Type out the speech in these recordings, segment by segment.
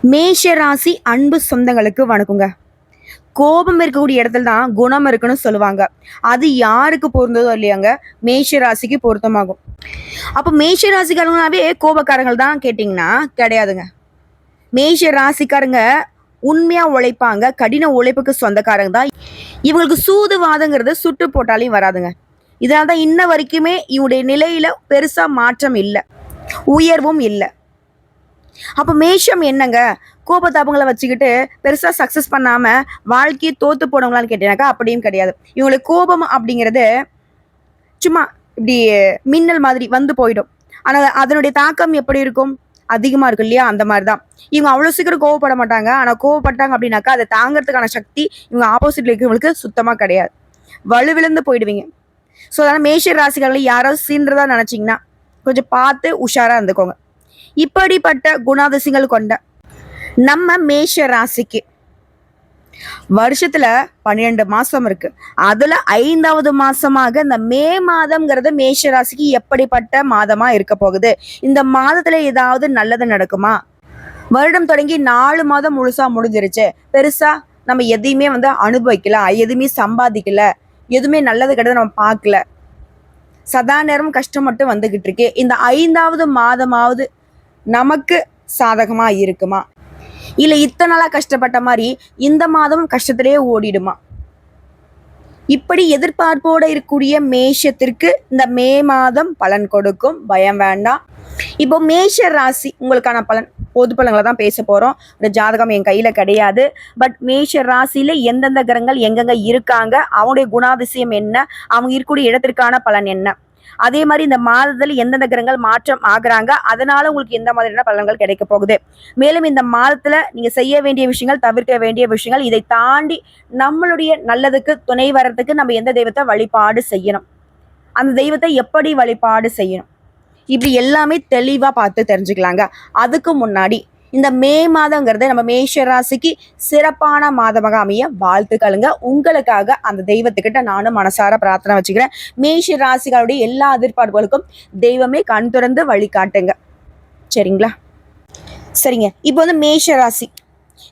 மேஷ ராசி அன்பு சொந்தங்களுக்கு வணக்கங்க. கோபம் இருக்கக்கூடிய இடத்துல தான் குணம் இருக்குன்னு சொல்லுவாங்க. அது யாருக்கு பொருந்ததோ இல்லையாங்க? மேஷ ராசிக்கு பொருத்தமாகும். அப்போ மேஷ ராசிக்காரங்களாவே கோபக்காரங்கள் தான் கேட்டிங்கன்னா கிடையாதுங்க. மேஷ ராசிக்காரங்க உண்மையா உழைப்பாங்க கடின உழைப்புக்கு சொந்தக்காரங்க தான் இவங்களுக்கு சூதுவாதங்கிறது சுட்டு போட்டாலையும் வராதுங்க. இதனால தான் இன்ன வரைக்குமே இவனுடைய நிலையில பெருசா மாற்றம் இல்லை. உயர்வும் இல்லை. அப்போ மேஷம் என்னங்க? கோபதாபங்களை வச்சுக்கிட்டு பெருசாக சக்ஸஸ் பண்ணாமல் வாழ்க்கையை தோற்று போனவங்களான்னு கேட்டீங்கன்னாக்கா அப்படியும் கிடையாது. இவங்களுக்கு கோபம் அப்படிங்கிறது சும்மா இப்படி மின்னல் மாதிரி வந்து போயிடும். ஆனால் அதனுடைய தாக்கம் எப்படி இருக்கும்? அதிகமாக இருக்கும் இல்லையா? அந்த மாதிரி தான் இவங்க அவ்வளோ சீக்கிரம் கோவப்பட மாட்டாங்க. ஆனால் கோவப்பட்டாங்க அப்படின்னாக்கா அதை தாங்கிறதுக்கான சக்தி இவங்க ஆப்போசிட்ல இருக்கிறவங்களுக்கு சுத்தமாக கிடையாது. வலுவிழந்து போயிடுவீங்க. ஸோ அதனால் மேஷ ராசிகளில் யாராவது சீன்றதா நினச்சிங்கன்னா கொஞ்சம் பார்த்து உஷாராக இருந்துக்கோங்க. இப்படிப்பட்ட குணாதிசயங்கள் கொண்ட நம்ம மேஷ ராசிக்கு வருஷத்துல பன்னிரெண்டு மாசம் இருக்கு. அதுல ஐந்தாவது மாசமாக இந்த மே மாதம்ங்கிறது மேஷ ராசிக்கு எப்படிப்பட்ட மாதமா இருக்க போகுது? இந்த மாதத்துல ஏதாவது நல்லது நடக்குமா? வருடம் தொடங்கி நாலு மாதம் முழுசா முடிஞ்சிருச்சு. பெருசா நம்ம எதையுமே வந்து அனுபவிக்கல எதுவுமே சம்பாதிக்கல எதுவுமே நல்லது கிடையாது நம்ம பார்க்கல. சதா நேரம் கஷ்டம் மட்டும் வந்துகிட்டு இருக்கு. இந்த ஐந்தாவது மாதமாவது நமக்கு சாதகமா இருக்குமா? இல்ல இத்தனை நாளாக கஷ்டப்பட்ட மாதிரி இந்த மாதமும் கஷ்டத்திலேயே ஓடிடுமா? இப்படி எதிர்பார்ப்போட இருக்கக்கூடிய மேஷத்திற்கு இந்த மே மாதம் பலன் கொடுக்கும். பயம் வேண்டாம். இப்போ மேஷ ராசி உங்களுக்கான பலன் பொது பலன்களை தான் பேச போறோம். இந்த ஜாதகம் என் கையில கிடையாது. பட் மேஷ ராசியில எந்தெந்த கிரகங்கள் எங்கெங்க இருக்காங்க அவங்களுடைய குணாதிசயம் என்ன அவங்க இருக்கக்கூடிய இடத்திற்கான பலன் என்ன? அதே மாதிரி இந்த மாதத்தில் எந்தெந்த கிரகங்கள் மாற்றம் ஆகுறாங்க அதனால உங்களுக்கு எந்த மாதிரியான பலன்கள் கிடைக்க போகுது. மேலும் இந்த மாதத்துல நீங்க செய்ய வேண்டிய விஷயங்கள் தவிர்க்க வேண்டிய விஷயங்கள் இதை தாண்டி நம்மளுடைய நல்லதுக்கு துணை வர்றதுக்கு நம்ம எந்த தெய்வத்தை வழிபாடு செய்யணும்? அந்த தெய்வத்தை எப்படி வழிபாடு செய்யணும்? இப்படி எல்லாமே தெளிவா பார்த்து தெரிஞ்சுக்கலாங்க. அதுக்கு முன்னாடி இந்த மே மாதங்கிறது நம்ம மேஷ ராசிக்கு சிறப்பான மாதமாக அமைய வாழ்த்துக்களுங்க. உங்களுக்காக அந்த தெய்வத்துக்கிட்ட நானும் மனசார பிரார்த்தனை வச்சுக்கிறேன். மேஷ ராசிகளுடைய எல்லா எதிர்பார்ப்புகளுக்கும் தெய்வமே கண் திறந்து வழிகாட்டுங்க சரிங்களா? சரிங்க. இப்போ வந்து மேஷ ராசி.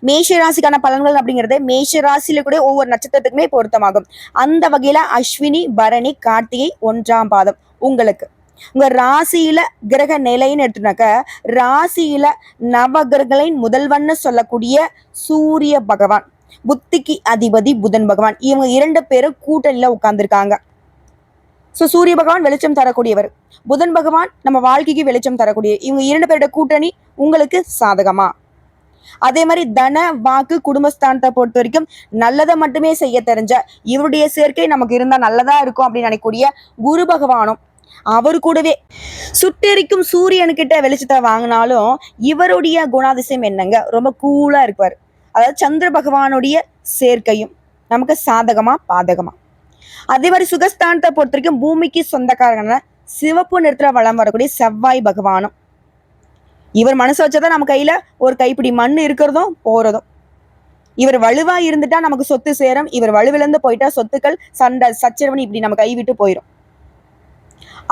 மேஷ ராசிக்கான பலன்கள் அப்படிங்கிறது மேஷ ராசியில கூட ஒவ்வொரு நட்சத்திரத்துக்குமே பொருத்தமாகும். அந்த வகையில அஸ்வினி பரணி கார்த்திகை ஒன்றாம் பாதம். உங்களுக்கு? உங்க ராசியில கிரக நிலைன்னு எடுத்துனாக்க ராசியில நவகிரகங்களின் முதல்வன்னு சொல்லக்கூடிய சூரிய பகவான் புத்திக்கு அதிபதி புதன் பகவான் இவங்க இரண்டு பேரும் கூட்டணியில் உட்கார்ந்துருக்காங்க. ஸோ சூரிய பகவான் வெளிச்சம் தரக்கூடியவர் புதன் பகவான் நம்ம வாழ்க்கைக்கு வெளிச்சம் தரக்கூடிய இவங்க இரண்டு பேரோட கூட்டணி உங்களுக்கு சாதகமா? அதே மாதிரி தன வாக்கு குடும்பஸ்தானத்தை பொறுத்த வரைக்கும் நல்லதை மட்டுமே செய்ய தெரிஞ்ச இவருடைய சேர்க்கை நமக்கு இருந்தா நல்லதா இருக்கும் அப்படின்னு நினைக்கக்கூடிய குரு பகவானும் அவர் கூடவே. சுட்டெரிக்கும் சூரியனுக்கிட்ட வெளிச்சத்தை வாங்கினாலும் இவருடைய குணாதிசயம் என்னங்க? ரொம்ப கூலா இருப்பார். அதாவது சந்திர பகவானுடைய சேர்க்கையும் நமக்கு சாதகமா பாதகமா. அதே மாதிரி சுகஸ்தானத்தை பொறுத்த வரைக்கும் பூமிக்கு சொந்தக்காரங்க சிவப்பு நிறத்துல வளம் வரக்கூடிய செவ்வாய் பகவானும். இவர் மனசு வச்சாதான் நம்ம கையில ஒரு கைப்பிடி மண் இருக்கிறதும் போறதும். இவர் வலுவா இருந்துட்டா நமக்கு சொத்து சேரும். இவர் வலுவிழந்து போயிட்டா சொத்துக்கள் சண்டை சச்சரவன் இப்படி நம்ம கைவிட்டு போயிடும்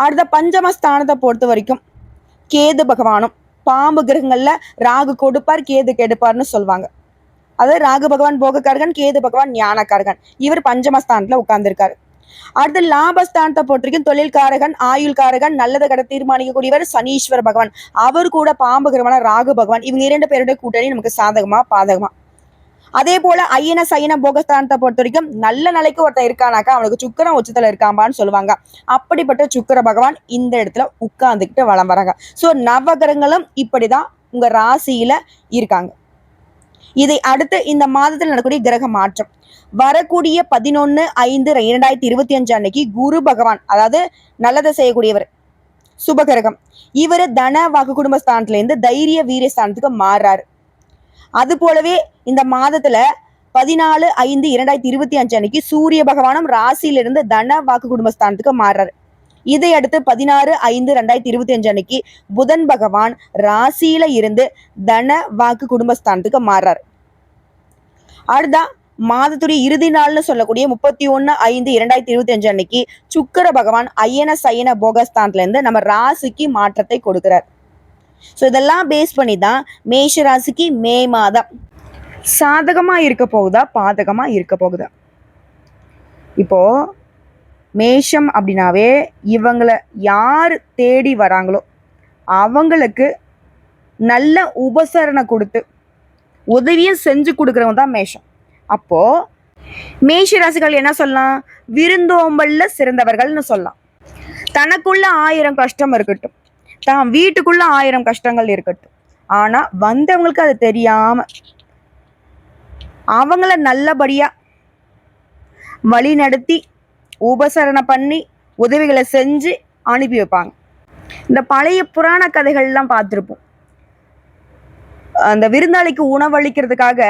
அடுத்த பஞ்சம ஸ்தானத்தை பொறுத்த வரைக்கும் கேது பகவானும் பாம்பு கிரகங்கள்ல ராகு கொடுப்பார் கேது கெடுப்பார்னு சொல்லுவாங்க. அதாவது ராகு பகவான் போகக்காரகன் கேது பகவான் ஞானக்காரகன். இவர் பஞ்சமஸ்தானத்துல உட்கார்ந்துருக்காரு. அடுத்து லாபஸ்தானத்தை பொறுத்த வரைக்கும் தொழில்காரகன் ஆயுள்காரகன் நல்லதை கட தீர்மானிக்கக்கூடியவர் சனீஸ்வர பகவான். அவர் கூட பாம்பு கிரகமான ராகு பகவான். இவங்க இரண்டு பேருடைய கூட்டணி நமக்கு சாதகமா பாதகமா. அதே போல ஐயன சைன போகஸ்தானத்தை பொறுத்த வரைக்கும் நல்ல நிலைக்கு ஒருத்தன் இருக்கானாக்கா அவனுக்கு சுக்கரம் உச்சத்துல இருக்காம்பான்னு சொல்லுவாங்க. அப்படிப்பட்ட சுக்கர பகவான் இந்த இடத்துல உட்கார்ந்துக்கிட்டு வளம் வராங்க. ஸோ நவகிரகங்களும் இப்படிதான் உங்க ராசியில இருக்காங்க. இதை அடுத்து இந்த மாதத்தில் நடக்கக்கூடிய கிரக மாற்றம். வரக்கூடிய பதினொன்னு ஐந்து இரண்டாயிரத்தி இருபத்தி அஞ்சு அன்னைக்கு குரு பகவான் அதாவது நல்லதை செய்யக்கூடியவர் சுபகிரகம். இவர் தன வாக்கு குடும்ப ஸ்தானத்துலேருந்து தைரிய வீரிய ஸ்தானத்துக்கு மாறுறாரு. அது போலவே இந்த மாதத்துல பதினாலு ஐந்து இரண்டாயிரத்தி இருபத்தி அஞ்சு அன்னைக்கு சூரிய பகவானும் ராசியிலிருந்து தன வாக்கு குடும்பஸ்தானத்துக்கு மாறுறாரு. இதை அடுத்து பதினாறு ஐந்து ரெண்டாயிரத்தி இருபத்தி அஞ்சு அன்னைக்கு புதன் பகவான் ராசியில இருந்து தன வாக்கு குடும்பஸ்தானத்துக்கு மாறுறாரு. அடுத்தா மாதத்துடைய இறுதி நாள்னு சொல்லக்கூடிய முப்பத்தி ஒன்னு ஐந்து இரண்டாயிரத்தி இருபத்தி அஞ்சு அன்னைக்கு சுக்கர பகவான் ஐயன சயன போகஸ்தானத்துல இருந்து நம்ம ராசிக்கு மாற்றத்தை கொடுக்கிறார். ஸோ இதெல்லாம் பேஸ் பண்ணி தான் மேஷ ராசிக்கு மே மாதம். சாதகமாக இருக்க போகுதா? பாதகமாக இருக்க போகுதா? இப்போ மேஷம் அப்படின்னாவே இவங்கள யார் தேடி வராங்களோ அவங்களுக்கு நல்ல உபசரணை கொடுத்து உதவியும் செஞ்சு கொடுக்குறவங்க தான் மேஷம். அப்போது மேஷ ராசிகள் என்ன சொல்லலாம்? விருந்தோம்பல்ல சிறந்தவர்கள்னு சொல்லலாம். தனக்குள்ள ஆயிரம் கஷ்டம் இருக்கட்டும். தான் வீட்டுக்குள்ள ஆயிரம் கஷ்டங்கள் இருக்கட்டும். ஆனால் வந்தவங்களுக்கு அது தெரியாமல் அவங்கள நல்லபடியா வழி நடத்தி உபசரணை பண்ணி உதவிகளை செஞ்சு அனுப்பி வைப்பாங்க. இந்த பழைய புராண கதைகள்லாம் பார்த்துருப்போம். அந்த விருந்தாளிக்கு உணவளிக்கிறதுக்காக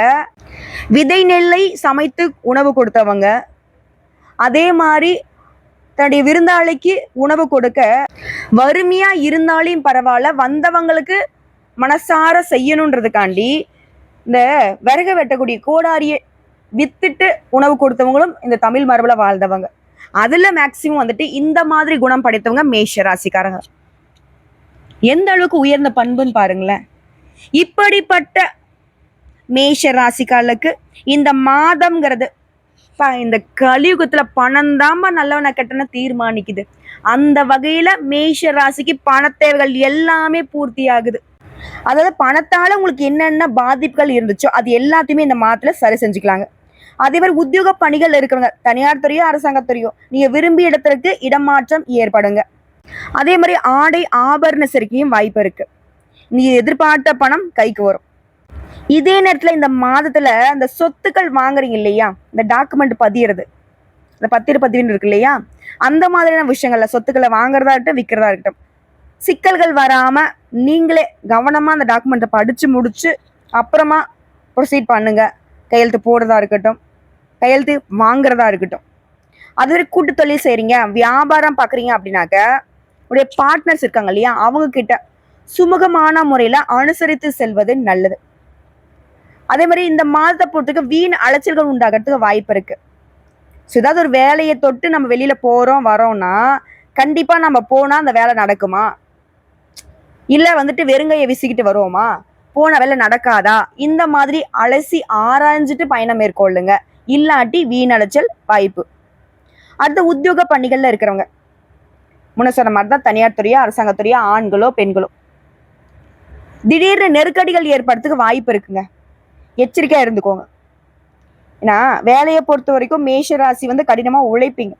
விதை நெல்லை சமைத்து உணவு கொடுத்தவங்க. அதே மாதிரி தன்னுடைய விருந்தாளிக்கு உணவு கொடுக்க வறுமையா இருந்தாலும் பரவாயில்ல வந்தவங்களுக்கு மனசார செய்யணுன்றதுக்காண்டி இந்த விறகு வெட்டக்கூடிய கோடாரியை வித்துட்டு உணவு கொடுத்தவங்களும் இந்த தமிழ் மரபில் வாழ்ந்தவங்க. அதுல மேக்சிமம் வந்துட்டு இந்த மாதிரி குணம் படைத்தவங்க மேஷ ராசிக்காரங்க. எந்த அளவுக்கு உயர்ந்த பண்புன்னு பாருங்களேன். இப்படிப்பட்ட மேஷ ராசிக்காரர்களுக்கு இந்த மாதம்ங்கிறது இந்த கலியுகத்துல பணம் தாம்பா நல்லவன கெட்டன தீர்மானிக்குது. அந்த வகையில மேஷ ராசிக்கு பணத்தேவைகள் எல்லாமே பூர்த்தி ஆகுது அதாவது பணத்தால உங்களுக்கு என்னென்ன பாதிப்புகள் இருந்துச்சோ அது எல்லாத்தையுமே இந்த மாதத்துல சரி செஞ்சுக்கலாங்க. அதே மாதிரி உத்தியோக பணிகள் இருக்கிறவங்க தனியார் துறையோ அரசாங்கத்துறையோ நீங்க விரும்பிய இடத்திற்கு இடமாற்றம் ஏற்படுங்க. அதே மாதிரி ஆடை ஆபரண சேர்க்கையும் வாய்ப்பு இருக்கு. நீங்க எதிர்பார்த்த பணம் கைக்கு வரும். இதே நேரத்துல இந்த மாதத்துல இந்த சொத்துக்கள் வாங்குறீங்க இல்லையா? இந்த டாக்குமெண்ட் பதியறது. இந்த பத்திர பதிவுன்னு இருக்கு இல்லையா? அந்த மாதிரியான விஷயங்கள்ல சொத்துக்களை வாங்குறதா இருக்கட்டும் விற்கிறதா இருக்கட்டும். சிக்கல்கள் வராமல் நீங்களே கவனமாக அந்த டாக்குமெண்ட்டை படித்து முடித்து அப்புறமா ப்ரொசீட் பண்ணுங்கள் கையெழுத்து போடுறதா இருக்கட்டும் கையெழுத்து வாங்குறதா இருக்கட்டும். அது வரை கூட்டு தொழில் செய்கிறீங்க வியாபாரம் பார்க்குறீங்க அப்படின்னாக்க உடைய பார்ட்னர்ஸ் இருக்காங்க இல்லையா அவங்க கிட்ட சுமூகமான முறையில் அனுசரித்து செல்வது நல்லது. அதே மாதிரி இந்த மாதத்தை பொறுத்துக்கு வீண் அலைச்சல்கள் உண்டாகிறதுக்கு வாய்ப்பு இருக்குது ஸோ ஏதாவது ஒரு வேலையை தொட்டு நம்ம வெளியில் போகிறோம் வரோம்னா கண்டிப்பாக நம்ம போனால் அந்த வேலை நடக்குமா? இல்ல வந்துட்டு வெறுங்கையை விசிக்கிட்டு வருவோமா? போன வேலை நடக்காதா? இந்த மாதிரி அலசி ஆராய்ஞ்சிட்டு பயணம் மேற்கொள்ளுங்க. இல்லாட்டி வீணடைச்சல் வாய்ப்பு. அடுத்த உத்தியோக பணிகள்ல இருக்கிறவங்க. முன்ன சொன்ன மாதிரி தான் தனியார் துறையோ அரசாங்கத்துறையோ ஆண்களோ பெண்களோ. திடீர்னு நெருக்கடிகள் ஏற்படுறதுக்கு வாய்ப்பு இருக்குங்க. எச்சரிக்கையா இருந்துக்கோங்க. ஏன்னா வேலையை பொறுத்த வரைக்கும் மேஷ ராசி வந்து கடினமா உழைப்பீங்க.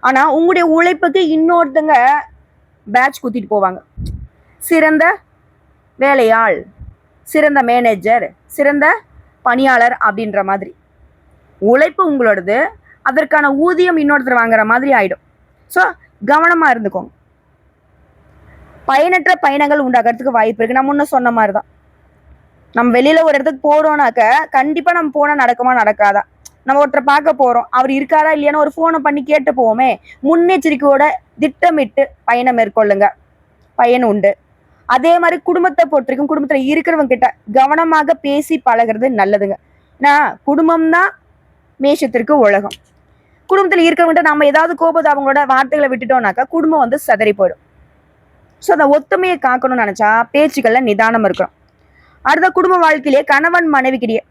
ஆனா உங்களுடைய உழைப்புக்கு இன்னொருத்தங்க பேட்ச் குத்திட்டு போவாங்க. சிறந்த வேலையாள் சிறந்த மேனேஜர் சிறந்த பணியாளர் அப்படின்ற மாதிரி. உழைப்பு உங்களோடது அதற்கான ஊதியம் இன்னொருத்தர் வாங்குற மாதிரி ஆகிடும் ஸோ கவனமாக இருந்துக்கோங்க. பயனற்ற பயணங்கள் உண்டாகிறதுக்கு வாய்ப்பு இருக்குது நம்ம முன்ன சொன்ன மாதிரி தான் நம்ம வெளியில் ஒரு இடத்துக்கு போறோம்னாக்க கண்டிப்பாக நம்ம போனால் நடக்குமா நடக்காதா? நம்ம ஒருத்தரை பார்க்க போகிறோம் அவர் இருக்காரா இல்லையான்னு ஒரு ஃபோனை பண்ணி கேட்டு போவோமே. முன்னெச்சரிக்கையோட திட்டமிட்டு பயணம் மேற்கொள்ளுங்க. பயன் உண்டு. அதே மாதிரி குடும்பத்தை பொறுத்திருக்கும் குடும்பத்துல இருக்கிறவங்க கிட்ட கவனமாக பேசி பழகுறது நல்லதுங்க. ஏன்னா குடும்பம் தான் மேஷத்திற்கு உலகம். குடும்பத்துல இருக்கிறவங்ககிட்ட நம்ம ஏதாவது கோபத்தை அவங்களோட வார்த்தைகளை விட்டுட்டோம்னாக்கா குடும்பம் வந்து சிதறி போயிடும். ஸோ அந்த ஒத்துமையை காக்கணும்னு நினைச்சா பேச்சுக்கள்ல நிதானம் இருக்கணும். அடுத்த குடும்ப வாழ்க்கையிலே கணவன் மனைவிக்கிடையே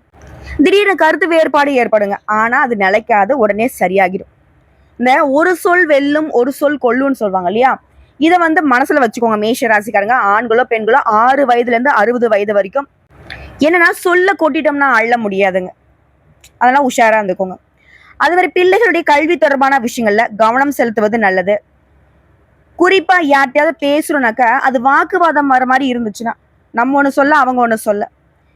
திடீர்னு கருத்து வேறுபாடு ஏற்படுங்க. ஆனா அது நிலைக்காது உடனே சரியாகிடும். இந்த ஒரு சொல் வெல்லும் ஒரு சொல் கொல்லுன்னு சொல்லுவாங்க இல்லையா? இதை வந்து மனசுல வச்சுக்கோங்க. மேஷ ராசிக்காரங்க ஆண்களோ பெண்களோ ஆறு வயதுல இருந்து அறுபது வயது வரைக்கும். என்னன்னா சொல்ல கொட்டிட்டோம்னா அள்ள முடியாதுங்க. அதெல்லாம் உஷாரா இருந்துக்கோங்க. அது மாதிரி பிள்ளைகளுடைய கல்வி தொடர்பான விஷயங்கள்ல கவனம் செலுத்துவது நல்லது. குறிப்பா யார்கிட்டயாவது பேசுறோம்னாக்கா அது வாக்குவாதம் வர மாதிரி இருந்துச்சுன்னா நம்ம ஒண்ணு சொல்ல அவங்க ஒண்ணு சொல்ல.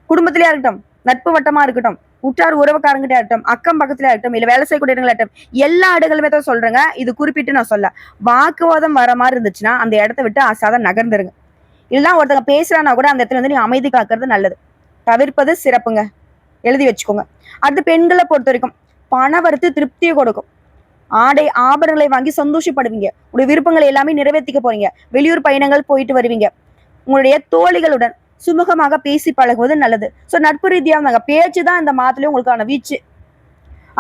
குடும்பத்திலேயே இருக்கட்டும் நட்பு வட்டமா இருக்கட்டும் உற்றார் உறவுக்காரங்கிட்ட ஆகட்டும் அக்கம் பக்கத்துல ஆகட்டும் இல்ல வேலை செய்யக்கூடிய இடங்களா இருக்கட்டும் எல்லா இடங்களுமே தான் சொல்றேங்க. இது குறிப்பிட்டு நான் சொல்ல. வாக்குவாதம் வர மாதிரி இருந்துச்சுன்னா அந்த இடத்த விட்டு அசாத நகர்ந்துருங்க. இல்லைன்னா ஒருத்தங்க பேசுறானா கூட அந்த இடத்துல வந்து நீ அமைதி காக்கிறது நல்லது. தவிர்ப்பது சிறப்புங்க. எழுதி வச்சுக்கோங்க. அடுத்து பெண்களை பொறுத்த வரைக்கும் பண வரத்து திருப்தியை கொடுக்கும். ஆடை ஆபரணங்களை வாங்கி சந்தோஷப்படுவீங்க. உங்களுடைய விருப்பங்களை எல்லாமே நிறைவேற்றிக்க போறீங்க. வெளியூர் பயணங்கள் போயிட்டு வருவீங்க. உங்களுடைய தோழிகளுடன் சுமூகமாக பேசி பழகுவது நல்லது. ஸோ நட்பு ரீதியாக இருந்தாங்க பேச்சு தான் இந்த மாதத்துலேயும் உங்களுக்கான வீச்சு.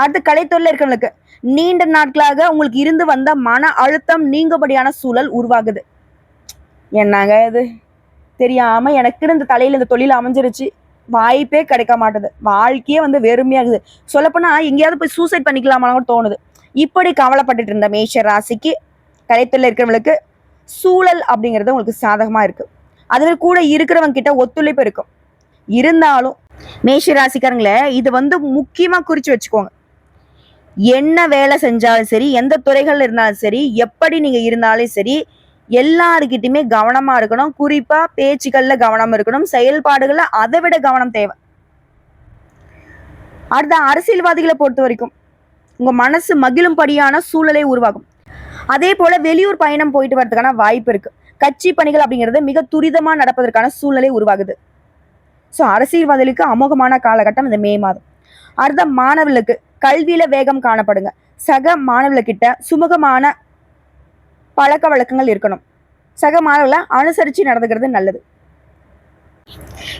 அடுத்து கலைத்தொழில் இருக்கிறவங்களுக்கு நீண்ட நாட்களாக உங்களுக்கு இருந்து வந்த மன அழுத்தம் நீங்கபடியான சூழல் உருவாகுது. என்னங்க இது? தெரியாம எனக்குன்னு இந்த தலையில இந்த தொழில் அமைஞ்சிருச்சு. வாய்ப்பே கிடைக்க மாட்டுது. வாழ்க்கையே வந்து வெறுமையாகுது. சொல்லப்போனா எங்கேயாவது போய் சூசைட் பண்ணிக்கலாமான்னு கூட தோணுது. இப்படி கவலைப்பட்டுட்டு இருந்த மேஷ ராசிக்கு கலைத்தொழில் இருக்கிறவங்களுக்கு சூழல் அப்படிங்கிறது உங்களுக்கு சாதகமா இருக்கு. அதுவே கூட இருக்கிறவங்க கிட்ட ஒத்துழைப்பு இருக்கும். இருந்தாலும் மேஷ ராசிக்காரங்களே இது வந்து முக்கியமா குறிச்சு வச்சுக்கோங்க. என்ன வேலை செஞ்சாலும் சரி எந்த துறைகள் இருந்தாலும் சரி எப்படி நீங்க இருந்தாலும் சரி எல்லாருக்கிட்டையுமே கவனமா இருக்கணும். குறிப்பா பேச்சுக்கள்ல கவனம் இருக்கணும். செயல்பாடுகள்ல அதை விட கவனம் தேவை. அடுத்த அரசியல்வாதிகளை பொறுத்த வரைக்கும் உங்க மனசு மகிழும்படியான சூழலை உருவாகும் அதே போல வெளியூர் பயணம் போயிட்டு வரதுக்கான வாய்ப்பு இருக்கு. கட்சி பணிகள் அப்படிங்கிறது மிக துரிதமா நடப்பதற்கான சூழ்நிலை உருவாகுது. ஸோ அரசியல்வாதிகளுக்கு அமோகமான காலகட்டம் இந்த மே மாதம். அடுத்த மாணவர்களுக்கு கல்வியில வேகம் காணப்படுங்க. சக மாணவர்கிட்ட சுமூகமான பழக்க வழக்கங்கள் இருக்கணும். சக மாணவர்களை அனுசரிச்சு நடந்துக்கிறது நல்லது.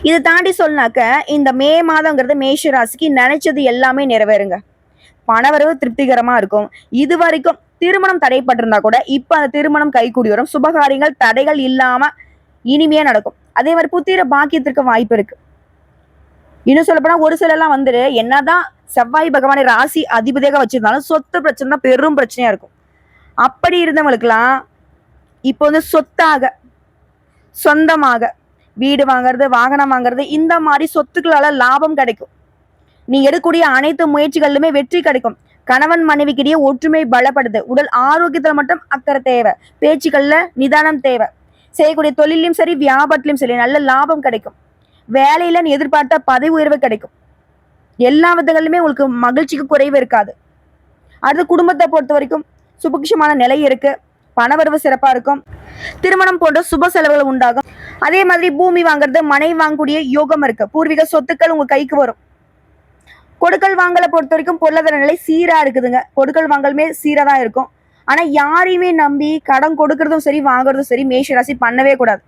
இதை தாண்டி சொன்னாக்க இந்த மே மாதங்கிறது மேஷ ராசிக்கு நினைச்சது எல்லாமே நிறைவேறுங்க. பணவரவு திருப்திகரமா இருக்கும். இது வரைக்கும் திருமணம் தடைப்பட்டிருந்தா கூட இப்ப அந்த திருமணம் கைகூடி வரும். சுபகாரியங்கள் தடைகள் இல்லாம இனிமையா நடக்கும். அதே மாதிரி புத்திர பாக்கியத்திற்கு வாய்ப்பு இருக்கு. இன்னும் சொல்லப்போனா ஒரு சிலர்லாம் வந்துட்டு என்னதான் செவ்வாய் பகவானை ராசி அதிபதியாக வச்சிருந்தாலும் சொத்து பிரச்சனை தான் பெரும் பிரச்சனையா இருக்கும். அப்படி இருந்தவங்களுக்குலாம் இப்போ வந்து சொத்தாக சொந்தமாக வீடு வாங்குறது வாகனம் வாங்குறது இந்த மாதிரி சொத்துக்களால லாபம் கிடைக்கும். நீ எடுக்கக்கூடிய அனைத்து முயற்சிகளிலுமே வெற்றி கிடைக்கும். கணவன் மனைவிக்கிடையே ஒற்றுமை பலப்படுது. உடல் ஆரோக்கியத்துல மட்டும் அக்கறை தேவை. பேச்சுக்கள்ல நிதானம் தேவை. செய்யக்கூடிய தொழிலையும் சரி வியாபாரத்திலையும் சரி நல்ல லாபம் கிடைக்கும். வேலையில நீ எதிர்பார்த்த பதவி உயர்வு கிடைக்கும். எல்லா விதங்களிலுமே உங்களுக்கு மகிழ்ச்சிக்கு குறைவு இருக்காது. அடுத்து குடும்பத்தை பொறுத்த வரைக்கும் சுபக்ஷமான நிலை இருக்கு. பணவரவு சிறப்பா இருக்கும். திருமணம் போன்ற சுப செலவுகள் உண்டாகும். அதே மாதிரி பூமி வாங்குறது மனை வாங்கக்கூடிய யோகம் இருக்கு. பூர்வீக சொத்துக்கள் உங்க கைக்கு வரும். கொடுக்கல் வாங்கலை பொறுத்த வரைக்கும் பொருளாதார நிலை சீராக இருக்குதுங்க. கொடுக்கல் வாங்கலுமே சீராக தான் இருக்கும். ஆனால் யாரையுமே நம்பி கடன் கொடுக்கறதும் சரி வாங்குறதும் சரி மேஷ ராசி பண்ணவே கூடாது.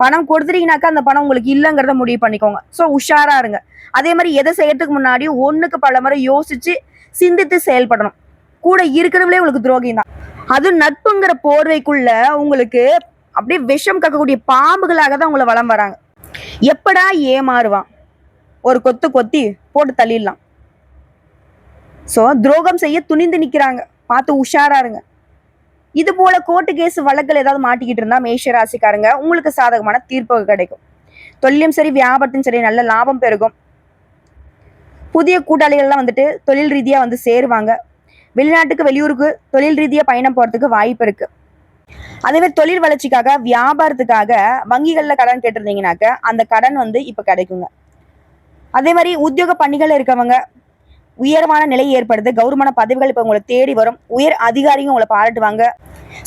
பணம் கொடுத்துட்டீங்கனாக்கா அந்த பணம் உங்களுக்கு இல்லைங்கிறத முடிவு பண்ணிக்கோங்க. ஸோ உஷாராக இருங்க. அதே மாதிரி எதை செய்யறதுக்கு முன்னாடி ஒன்றுக்கு பல முறை யோசிச்சு சிந்தித்து செயல்படணும். கூட இருக்கிறவங்களே உங்களுக்கு துரோகம் தான் அது நட்புங்கிற போர்வைக்குள்ள உங்களுக்கு அப்படியே விஷம் கக்கக்கூடிய பாம்புகளாக தான் உங்களை வளம் வராங்க. எப்படா ஏமாறுவான்? ஒரு கொத்து கொத்தி போட்டு தள்ளிடலாம். ஸோ துரோகம் செய்ய துணிந்து நிற்கிறாங்க பார்த்து உஷாரா இருங்க. இது போல கோர்ட்டு கேஸ் வழக்கில் ஏதாவது மாட்டிக்கிட்டு இருந்தா மேஷ ராசிக்காரங்க உங்களுக்கு சாதகமான தீர்ப்பு கிடைக்கும். தொழிலும் சரி வியாபாரத்திலும் சரி நல்ல லாபம் பெருகும். புதிய கூட்டாளிகள்லாம் வந்துட்டு தொழில் ரீதியாக வந்து சேருவாங்க. வெளிநாட்டுக்கு வெளியூருக்கு தொழில் ரீதியாக பயணம் போறதுக்கு வாய்ப்பு இருக்கு. அதே மாதிரி தொழில் வளர்ச்சிக்காக வியாபாரத்துக்காக வங்கிகளில் கடன் கேட்டிருந்தீங்கனாக்க அந்த கடன் வந்து இப்போ கிடைக்குங்க. அதே மாதிரி உத்தியோக பணிகள் இருக்கவங்க உயர்வான நிலை ஏற்படுது. கௌரவமான பதவிகள் இப்போ உங்களை தேடி வரும். உயர் அதிகாரிங்க உங்களை பாராட்டுவாங்க.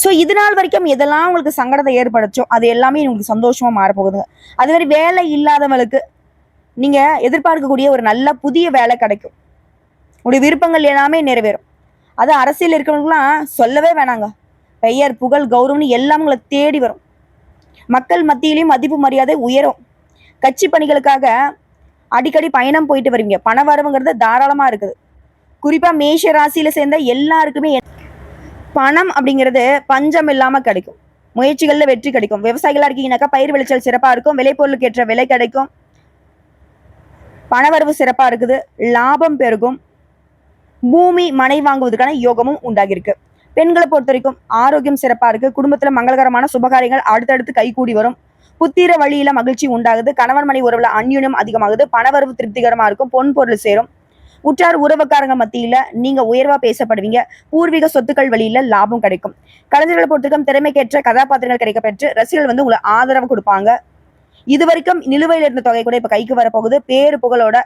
ஸோ இது நாள் வரைக்கும் எதெல்லாம் உங்களுக்கு சங்கடத்தை ஏற்படுச்சோ அது எல்லாமே உங்களுக்கு சந்தோஷமா மாறப்போகுதுங்க. அது மாதிரி வேலை இல்லாதவங்களுக்கு நீங்க எதிர்பார்க்கக்கூடிய ஒரு நல்ல புதிய வேலை கிடைக்கும். உங்களுடைய விருப்பங்கள் எல்லாமே நிறைவேறும். அது அரசியல் இருக்கிறவங்களாம் சொல்லவே வேணாங்க. பெயர் புகழ் கௌரவம்னு எல்லாம் உங்களை தேடி வரும். மக்கள் மத்தியிலையும் மதிப்பு மரியாதை உயரும். கட்சி பணிகளுக்காக அடிக்கடி பயணம் போயிட்டு வருவீங்க. பண வரவுங்கிறது தாராளமா இருக்குது. குறிப்பா மேஷ ராசியில சேர்ந்த எல்லாருக்குமே பணம் அப்படிங்கிறது பஞ்சம் இல்லாம கிடைக்கும். முயற்சிகளில் வெற்றி கிடைக்கும். விவசாயிகளா இருக்கீங்கன்னாக்கா பயிர் விளைச்சல் சிறப்பா இருக்கும். விளைபொருளுக்கு ஏற்ற விலை கிடைக்கும். பணவரவு சிறப்பா இருக்குது. லாபம் பெருகும். பூமி மனை வாங்குவதற்கான யோகமும் உண்டாகியிருக்கு. பெண்களை பொறுத்த வரைக்கும் ஆரோக்கியம் சிறப்பா இருக்கு. குடும்பத்துல மங்களகரமான சுபகாரியங்கள் அடுத்தடுத்து கைகூடி வரும். புத்திர வழியில மகிழ்ச்சி உண்டாகுது. கணவன் மனை உறவுல அந்யுனம் அதிகமாகுது. பணவரவு திருப்திகரமா இருக்கும். பொன் பொருள் சேரும். உற்றார் உறவுக்காரங்க மத்தியில நீங்க உயர்வா பேசப்படுவீங்க. பூர்வீக சொத்துக்கள் வழியில லாபம் கிடைக்கும். கலைஞர்களை பொறுத்தவரைக்கும் திறமைக்கேற்ற கதாபாத்திரங்கள் கிடைக்க பெற்று ரசிகர்கள் வந்து உங்களை ஆதரவு கொடுப்பாங்க. இது வரைக்கும் நிலுவையில் இருந்த தொகை கூட இப்ப கைக்கு வரப்போகுது. பேரு புகழோட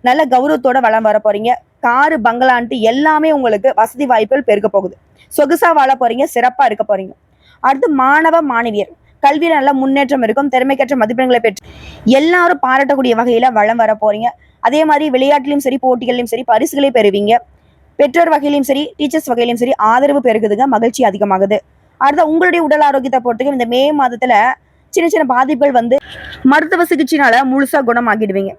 நல்ல கௌரவத்தோட வளம் வர போறீங்க. காரு பங்களான்ட்டு எல்லாமே உங்களுக்கு வசதி வாய்ப்புகள் பெருக்க போகுது. சொகுசா வாழ போறீங்க. சிறப்பா இருக்க போறீங்க. அடுத்து மாணவ மாணவியர். கல்வியில் நல்ல முன்னேற்றம் இருக்கும் திறமைக்கற்ற மதிப்பெண்களை பெற்று எல்லாரும் பாராட்டக்கூடிய வகையில் வளம் வர போறீங்க. அதே மாதிரி விளையாட்டிலையும் சரி போட்டிகள்லையும் சரி பரிசுகளை பெறுவீங்க. பெற்றோர் வகையிலையும் சரி டீச்சர்ஸ் வகையிலையும் சரி ஆதரவு பெருகுதுங்க மகிழ்ச்சி அதிகமாகுது. அடுத்த உங்களுடைய உடல் ஆரோக்கியத்தை பொறுத்துக்கு இந்த மே மாதத்துல சின்ன சின்ன பாதிப்புகள் வந்து மருத்துவ சிகிச்சையினால முழுசா குணமாகிடுவீங்க.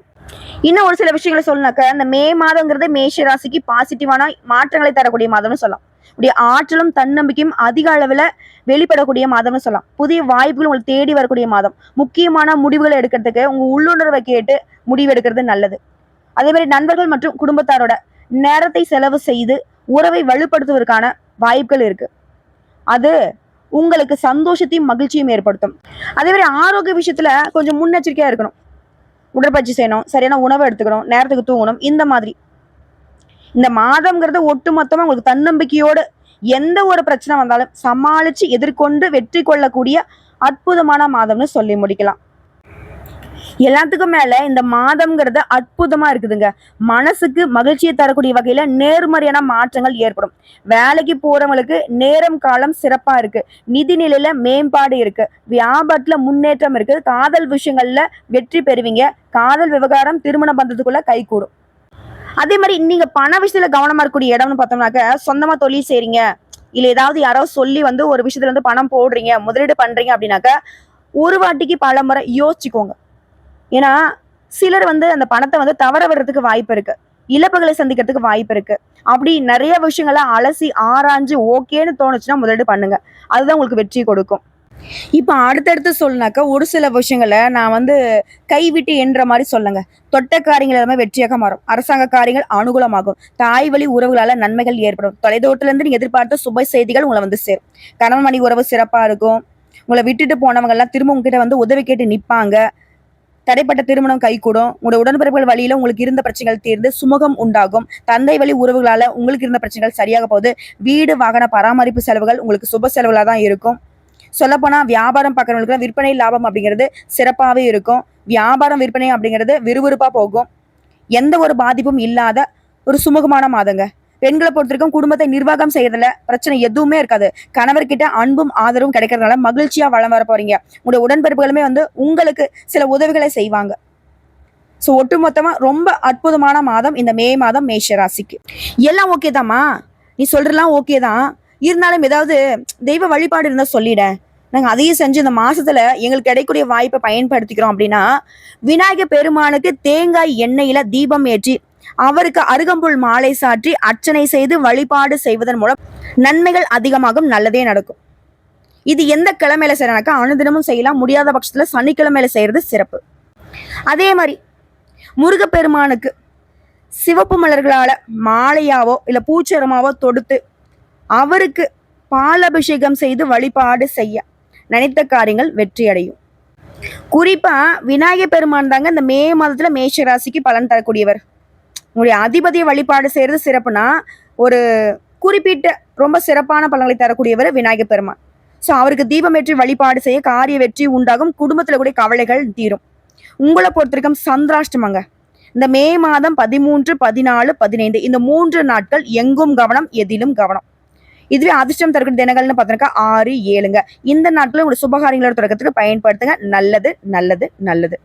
இன்னும் ஒரு சில விஷயங்களை சொல்லனாக்க இந்த மே மாதங்கிறது மேஷ ராசிக்கு பாசிட்டிவான மாற்றங்களை தரக்கூடிய மாதம்னு சொல்லலாம். உடைய ஆற்றலும் தன்னம்பிக்கையும் அதிக அளவில் வெளிப்படக்கூடிய மாதம்னு சொல்லலாம். புதிய வாய்ப்புகள் உங்களுக்கு தேடி வரக்கூடிய மாதம். முக்கியமான முடிவுகளை எடுக்கிறதுக்கு உங்க உள்ளுணர்வை கேட்டு முடிவு எடுக்கிறது நல்லது. அதே மாதிரி நண்பர்கள் மற்றும் குடும்பத்தாரோட நேரத்தை செலவு செய்து உறவை வலுப்படுத்துவதற்கான வாய்ப்புகள் இருக்கு. அது உங்களுக்கு சந்தோஷத்தையும் மகிழ்ச்சியும் ஏற்படுத்தும். அதே மாதிரி ஆரோக்கிய விஷயத்துல கொஞ்சம் முன்னெச்சரிக்கையா இருக்கணும். உடற்பயிற்சி செய்யணும். சரியான உணவை எடுத்துக்கணும். நேரத்துக்கு தூங்கணும். இந்த மாதிரி இந்த மாதம்ங்கிறது ஒட்டுமொத்தமாக உங்களுக்கு தன்னம்பிக்கையோடு எந்த ஒரு பிரச்சனை வந்தாலும் சமாளித்து எதிர்கொண்டு வெற்றி கொள்ளக்கூடிய அற்புதமான மாதம்னு சொல்லி முடிக்கலாம். எல்லாத்துக்கும் மேல இந்த மாதம்ங்கிறது அற்புதமா இருக்குதுங்க. மனசுக்கு மகிழ்ச்சியை தரக்கூடிய வகையில நேர்மறையான மாற்றங்கள் ஏற்படும். வேலைக்கு போறவங்களுக்கு நேரம் காலம் சிறப்பா இருக்கு. நிதி நிலையில மேம்பாடு இருக்கு. வியாபாரத்துல முன்னேற்றம் இருக்கு காதல் விஷயங்கள்ல வெற்றி பெறுவீங்க. காதல் விவகாரம் திருமண பந்தத்துக்குள்ள கைகூடும் அதே மாதிரி நீங்க பண விஷயத்துல கவனமா இருக்கக்கூடிய இடம்னு பார்த்தோம்னாக்க சொந்தமா தொழில் செய்றீங்க. இல்ல ஏதாவது யாரோ சொல்லி வந்து ஒரு விஷயத்துல வந்து பணம் போடுறீங்க முதலீடு பண்றீங்க அப்படின்னாக்க ஒரு வாட்டிக்கு பல முறை யோசிச்சுக்கோங்க. ஏன்னா சிலர் வந்து அந்த பணத்தை வந்து தவற விடுறதுக்கு வாய்ப்பு இருக்கு. இழப்புகளை சந்திக்கிறதுக்கு வாய்ப்பு இருக்கு. அப்படி நிறைய விஷயங்களை அலசி ஆராய்ஞ்சு ஓகேன்னு தோணுச்சுன்னா முதலீடு பண்ணுங்க. அதுதான் உங்களுக்கு வெற்றி கொடுக்கும். இப்போ அடுத்தடுத்து சொல்லுனாக்கா ஒரு சில விஷயங்களை நான் வந்து கைவிட்டு என்ற மாதிரி சொல்லுங்க. தொட்ட காரியங்கள் எல்லாமே வெற்றியாக மாறும். அரசாங்க காரியங்கள் அனுகூலமாகும். தாய் வழி உறவுகளால நன்மைகள் ஏற்படும். தொலைதூரத்துல இருந்து எதிர்பார்த்த சுப செய்திகள் உங்களை வந்து சேரும். கணவன் மணி உறவு சிறப்பா இருக்கும். உங்களை விட்டுட்டு போனவங்கெல்லாம் திரும்ப உங்ககிட்ட வந்து உதவி கேட்டு நிற்பாங்க தடைப்பட்ட திருமணம் கைகூடும். உங்களோட உடன்பிறப்புகள் வழியில உங்களுக்கு இருந்த பிரச்சனைகள் தீர்ந்து சுமூகம் உண்டாகும். தந்தை வழி உறவுகளால உங்களுக்கு இருந்த பிரச்சனைகள் சரியாக போகுது. வீடு வாகன பராமரிப்பு செலவுகள் உங்களுக்கு சுப செலவுகளாக தான் இருக்கும். சொல்லப்போனால் வியாபாரம் பார்க்குறவங்களுக்கு விற்பனை லாபம் அப்படிங்கிறது சிறப்பாகவே இருக்கும். வியாபாரம் விற்பனை அப்படிங்கிறது விறுவிறுப்பாக போகும். எந்த ஒரு பாதிப்பும் இல்லாத ஒரு சுமூகமான மாதங்க. பெண்களை பொறுத்திருக்கும் குடும்பத்தை நிர்வாகம் செய்யறதுல பிரச்சனை எதுவுமே இருக்காது. கணவர்கிட்ட அன்பும் ஆதரவும் கிடைக்கிறதுனால மகிழ்ச்சியா வளம் வர போறீங்க. உங்களுடைய உடன்பிறப்புகளுமே வந்து உங்களுக்கு சில உதவிகளை செய்வாங்க. ஸோ ஒட்டுமொத்தமாக ரொம்ப அற்புதமான மாதம் இந்த மே மாதம் மேஷ ராசிக்கு. எல்லாம் ஓகே தாம்மா? நீ சொல்றலாம் ஓகே தான். இருந்தாலும் ஏதாவது தெய்வ வழிபாடு இருந்தால் சொல்லிட. நாங்கள் அதையும் செஞ்சு இந்த மாசத்துல எங்களுக்கு கிடைக்கக்கூடிய வாய்ப்பை பயன்படுத்திக்கிறோம் அப்படின்னா விநாயகர் பெருமானுக்கு தேங்காய் எண்ணெயில தீபம் ஏற்றி அவருக்கு அருகம்புல் மாலை சாற்றி அர்ச்சனை செய்து வழிபாடு செய்வதன் மூலம் நன்மைகள் அதிகமாகும் நல்லதே நடக்கும். இது எந்த கிழமையில செய்யறானாக்கா அனுதினமும் செய்யலாம் முடியாத பட்சத்துல சனிக்கிழமையில செய்யறது சிறப்பு. அதே மாதிரி முருகப்பெருமானுக்கு சிவப்பு மலர்களால மாலையாவோ இல்ல பூச்சரமாவோ தொடுத்து அவருக்கு பாலபிஷேகம் செய்து வழிபாடு செய்ய நினைத்த காரியங்கள் வெற்றி அடையும் குறிப்பா விநாயகர் பெருமான் தாங்க இந்த மே மாதத்துல மேஷ ராசிக்கு பலன் தரக்கூடியவர். உங்களுடைய அதிபதியை வழிபாடு செய்யறது சிறப்புனா ஒரு குறிப்பிட்ட ரொம்ப சிறப்பான பலன்களை தரக்கூடியவர் விநாயகர் பெருமான். ஸோ அவருக்கு தீபம் ஏற்றி வழிபாடு செய்ய காரிய வெற்றி உண்டாகும் குடும்பத்தில் கூட கவலைகள் தீரும். உங்களை பொறுத்திருக்கும் சந்திராஷ்டமங்க. இந்த மே மாதம் பதிமூன்று பதினாலு பதினைந்து இந்த மூன்று நாட்கள் எங்கும் கவனம் எதிலும் கவனம். இதுவே அதிர்ஷ்டம் தரக்கூடிய தினங்கள்னு பார்த்தோம்னாக்கா ஆறு ஏழுங்க. இந்த நாட்களில் உங்களுடைய சுபகாரியங்களோட தொடக்கத்துக்கு பயன்படுத்துங்க. நல்லது நல்லது நல்லது.